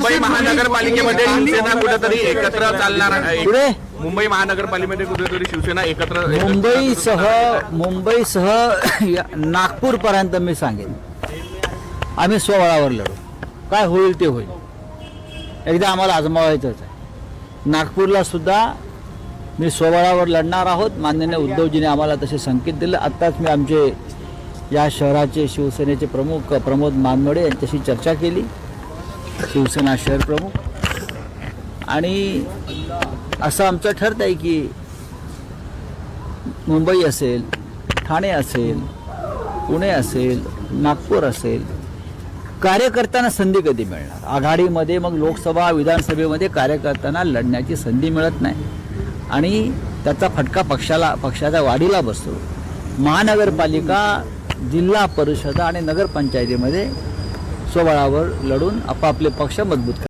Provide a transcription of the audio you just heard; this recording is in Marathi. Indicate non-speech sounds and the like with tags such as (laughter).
मुंबई महानगरपालिकेमध्ये शिवसेना कुठेतरी एकत्र चालणार आहे. पुढे मुंबई महानगरपालिकेमध्ये कुठेतरी शिवसेना एकत्र मुंबईसह मुंबईसह (coughs) नागपूरपर्यंत मी सांगेन. आम्ही स्वबळावर लढू. काय होईल ते होईल. एकदा आम्हाला आजमावायचंच आहे. नागपूरला सुद्धा मी स्वबळावर लढणार आहोत. माननीय उद्धवजीने आम्हाला तसे संकेत दिले. आत्ताच मी आमचे या शहराचे शिवसेनेचे प्रमुख प्रमोद मानमडे यांच्याशी चर्चा केली. शिवसेना शहर प्रमुख. आणि असं आमचं ठरत आहे की मुंबई असेल ठाणे असेल पुणे असेल नागपूर असेल कार्यकर्त्यांना संधी कधी मिळणार? आघाडीमध्ये मग लोकसभा विधानसभेमध्ये कार्यकर्त्यांना लढण्याची संधी मिळत नाही. आणि त्याचा फटका पक्षाला पक्षाच्या वाढीला बसतो. महानगरपालिका जिल्हा परिषद आणि नगरपंचायतीमध्ये स्वबळावर लढून आपापले पक्ष मजबूत